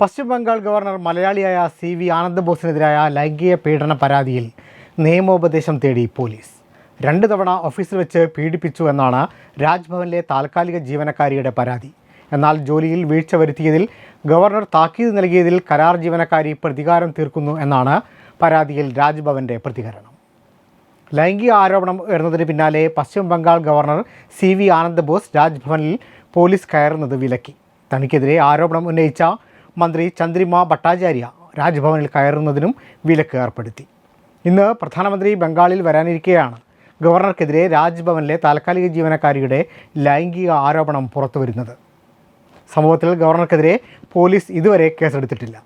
പശ്ചിമ Bengal governor മലയാളിയായ C V ആനന്ദബോസിനെതിരായ ലൈംഗിക പീഡന പരാതിയിൽ നിയമോപദേശം തേടി പോലീസ്. രണ്ട് തവണ ഓഫീസിൽ വെച്ച് പീഡിപ്പിച്ചു എന്നാണ് രാജ്ഭവനിലെ താൽക്കാലിക ജീവനക്കാരിയുടെ പരാതി. എന്നാൽ ജോലിയിൽ വീഴ്ച വരുത്തിയതിൽ ഗവർണർ താക്കീത് നൽകിയതിൽ കരാർ ജീവനക്കാരി പ്രതികാരം തീർക്കുന്നു എന്നാണ് പരാതിയിൽ രാജ്ഭവന്റെ പ്രതികരണം. ലൈംഗിക ആരോപണം ഉയർന്നതിന് പിന്നാലെ പശ്ചിമ Bengal governor C V Anand Bose രാജ്ഭവനിൽ പോലീസ് കയറുന്നത് വിലക്കി. തനിക്കെതിരെ ആരോപണം ഉന്നയിച്ച മന്ത്രി ചന്ദ്രിമ ഭട്ടാചാര്യ രാജ്ഭവനിൽ കയറുന്നതിനും വിലക്ക് ഏർപ്പെടുത്തി. ഇന്ന് പ്രധാനമന്ത്രി ബംഗാളിൽ വരാനിരിക്കെയാണ്. ഗവർണർക്കെതിരെ രാജ്ഭവനിലെ താൽക്കാലിക ജീവനക്കാരിയുടെ ലൈംഗിക ആരോപണം പുറത്തുവരുന്നത്. സംഭവത്തിൽ ഗവർണർക്കെതിരെ പോലീസ് ഇതുവരെ കേസെടുത്തിട്ടില്ല.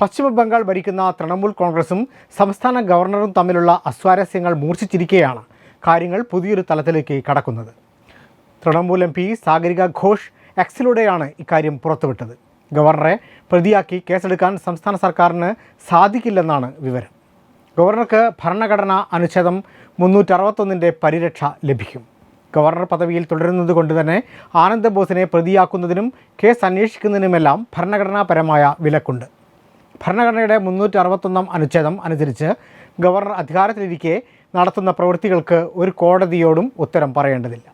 പശ്ചിമ ബംഗാൾ ഭരിക്കുന്ന തൃണമൂൽ കോൺഗ്രസും സംസ്ഥാന ഗവർണറും തമ്മിലുള്ള അസ്വാരസ്യങ്ങൾ മൂർച്ഛിച്ചിരിക്കെയാണ് കാര്യങ്ങൾ പുതിയൊരു തലത്തിലേക്ക് കടക്കുന്നത്. തൃണമൂൽ എം പി സാഗരിക ഘോഷ് എക്സിലൂടെയാണ് ഇക്കാര്യം പുറത്തുവിട്ടത്. ഗവർണറെ പ്രതിയാക്കി കേസെടുക്കാൻ സംസ്ഥാന സർക്കാരിന് സാധിക്കില്ലെന്നാണ് വിവരം. ഗവർണർക്ക് ഭരണഘടനാ അനുച്ഛേദം മുന്നൂറ്ററുപത്തൊന്നിന്റെ പരിരക്ഷ ലഭിക്കും. ഗവർണർ പദവിയിൽ തുടരുന്നത് കൊണ്ട് തന്നെ ആനന്ദ് ബോസിനെ പ്രതിയാക്കുന്നതിനും കേസ് അന്വേഷിക്കുന്നതിനുമെല്ലാം ഭരണഘടനാപരമായ വിലക്കുണ്ട്. ഭരണഘടനയുടെ മുന്നൂറ്റി അറുപത്തൊന്നാം അനുച്ഛേദം അനുസരിച്ച് ഗവർണർ അധികാരത്തിലിരിക്കെ നടത്തുന്ന പ്രവൃത്തികൾക്ക് ഒരു കോടതിയോടും ഉത്തരം പറയേണ്ടതില്ല.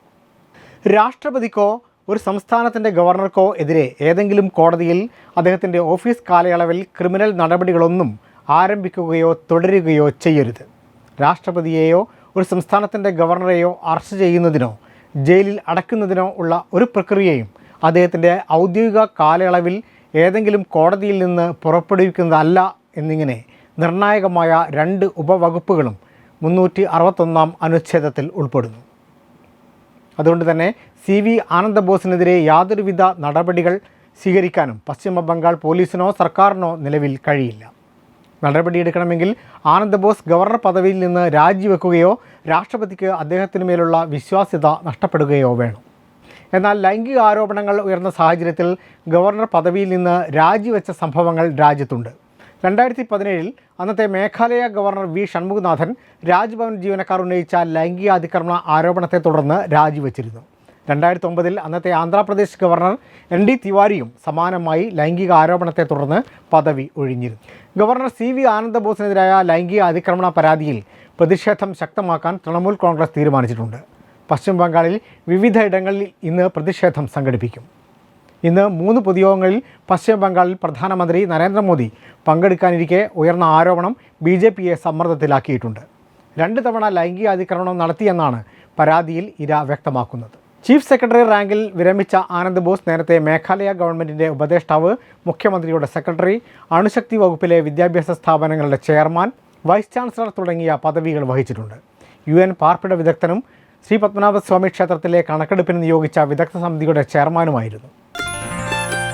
രാഷ്ട്രപതിക്കോ ഒരു സംസ്ഥാനത്തിന്റെ ഗവർണർക്കോ എതിരെ ഏതെങ്കിലും കോടതിയിൽ അദ്ദേഹത്തിന്റെ ഓഫീസ് കാലയളവിൽ ക്രിമിനൽ നടപടികളൊന്നും ആരംഭിക്കുകയോ തുടരുകയോ ചെയ്യരുത്. രാഷ്ട്രപതിയെയോ ഒരു സംസ്ഥാനത്തിന്റെ ഗവർണറെയോ അറസ്റ്റ് ചെയ്യുന്നതിനോ ജയിലിൽ അടയ്ക്കുന്നതിനോ ഉള്ള ഒരു പ്രക്രിയയും അദ്ദേഹത്തിന്റെ ഔദ്യോഗിക കാലയളവിൽ ഏതെങ്കിലും കോടതിയിൽ നിന്ന് പുറപ്പെടുവിക്കുന്നതല്ല എന്നിങ്ങനെ നിർണായകമായ രണ്ട് ഉപവകുപ്പുകളും മുന്നൂറ്റി അറുപത്തൊന്നാം അനുച്ഛേദത്തിൽ ഉൾപ്പെടുന്നു. അതുകൊണ്ട് തന്നെ സി വി ആനന്ദബോസിനെതിരെ യാതൊരുവിധ നടപടികൾ സ്വീകരിക്കാനും പശ്ചിമ ബംഗാൾ പോലീസിനോ സർക്കാരിനോ നിലവിൽ കഴിയില്ല. നടപടിയെടുക്കണമെങ്കിൽ ആനന്ദബോസ് ഗവർണർ പദവിയിൽ നിന്ന് രാജിവെക്കുകയോ രാഷ്ട്രപതിക്ക് അദ്ദേഹത്തിന് മേലുള്ള വിശ്വാസ്യത നഷ്ടപ്പെടുകയോ വേണം. എന്നാൽ ലൈംഗിക ആരോപണങ്ങൾ ഉയർന്ന സാഹചര്യത്തിൽ ഗവർണർ പദവിയിൽ നിന്ന് രാജിവെച്ച സംഭവങ്ങൾ രാജ്യത്തുണ്ട്. രണ്ടായിരത്തി പതിനേഴിൽ അന്നത്തെ മേഘാലയ ഗവർണർ വി ഷൺമുഖനാഥൻ രാജ്ഭവൻ ജീവനക്കാർ ഉന്നയിച്ച ലൈംഗിക അതിക്രമണ ആരോപണത്തെ തുടർന്ന് രാജിവെച്ചിരുന്നു. രണ്ടായിരത്തി ഒമ്പതിൽ അന്നത്തെ ആന്ധ്രാപ്രദേശ് ഗവർണർ എൻ ഡി തിവാരിയും സമാനമായി ലൈംഗിക ആരോപണത്തെ തുടർന്ന് പദവി ഒഴിഞ്ഞിരുന്നു. ഗവർണർ സി വി ആനന്ദബോസിനെതിരായ ലൈംഗിക അതിക്രമണ പരാതിയിൽ പ്രതിഷേധം ശക്തമാക്കാൻ തൃണമൂൽ കോൺഗ്രസ് തീരുമാനിച്ചിട്ടുണ്ട്. പശ്ചിമ ബംഗാളിൽ വിവിധ ഇടങ്ങളിൽ ഇന്ന് പ്രതിഷേധം സംഘടിപ്പിക്കും. ഇന്ന് മൂന്ന് പൊതുയോഗങ്ങളിൽ പശ്ചിമ ബംഗാളിൽ പ്രധാനമന്ത്രി നരേന്ദ്രമോദി പങ്കെടുക്കാനിരിക്കെ ഉയർന്ന ആരോപണം ബി ജെ പിയെ സമ്മർദ്ദത്തിലാക്കിയിട്ടുണ്ട്. രണ്ട് തവണ ലൈംഗികാതിക്രമണം നടത്തിയെന്നാണ് പരാതിയിൽ ഇര വ്യക്തമാക്കുന്നത്. ചീഫ് സെക്രട്ടറി റാങ്കിൽ വിരമിച്ച ആനന്ദ് ബോസ് നേരത്തെ മേഘാലയ ഗവൺമെന്റിന്റെ ഉപദേഷ്ടാവ് മുഖ്യമന്ത്രിയുടെ സെക്രട്ടറി അണുശക്തി വകുപ്പിലെ വിദ്യാഭ്യാസ സ്ഥാപനങ്ങളുടെ ചെയർമാൻ വൈസ് ചാൻസലർ തുടങ്ങിയ പദവികൾ വഹിച്ചിട്ടുണ്ട്. യു എൻ പാർപ്പിട വിദഗ്ധനും ശ്രീ പത്മനാഭസ്വാമി ക്ഷേത്രത്തിലെ കണക്കെടുപ്പിന് നിയോഗിച്ച വിദഗ്ധ സമിതിയുടെ ചെയർമാനുമായിരുന്നു.